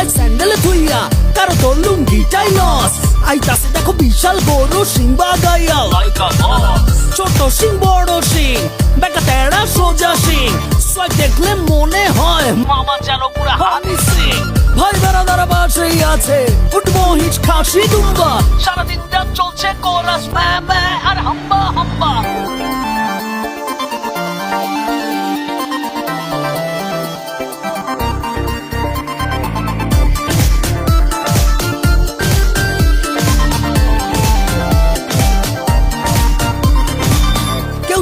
দৌড়ায় স্যান্ডেল ধুইয়া কারও তোর লুঙ্গিটাই লস আইতাছে দেখো বিশাল গরু সিংবা গাইয়া ছোট সিং বড় সিং বেকা তেড়া সোজা সিং সোয়াগ দেখলে মনে হয় মামা যেন পুরা হানি সিং ভাই বেড়াদারা বাসেই আছে উঠবো হিচ খাসি দুম্বা। সারাদিনটা চলছে কোরাস ম্যা ম্যা আর হাম্বা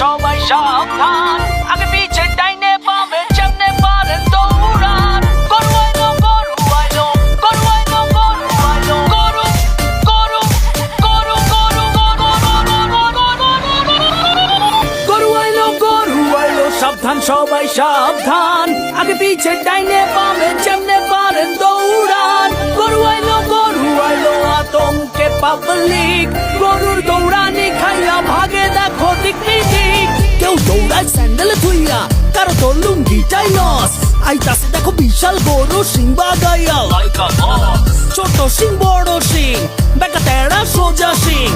সবাই সাবধান। আগে পিছে ডাইনে বামে যেমনে পারেন দৌড়ান। গরু আইলো গরু আইলো গরু আইলো গরু আইলো গরু গরু গরু গরু। গরু আইলো গরু আইলো সাবধান, সবাই সাবধান। আগে পিছে ডাইনে বামে যেমনে পারেন দৌড়ান। গরু আইলো গরু আইলো আতঙ্কে পাবলিক গরুর দৌড়ানি খাইয়া ভাগে দেখো দিক কেউ দৌড়ায় স্যান্ডেল ধুইয়া। কারও তোর লুঙ্গিটাই লস আইতাছে দেখো বিশাল গরু সিংবা গাইয়া ছোট সিং, বড় সিং বেকা তেড়া সোজা সিং।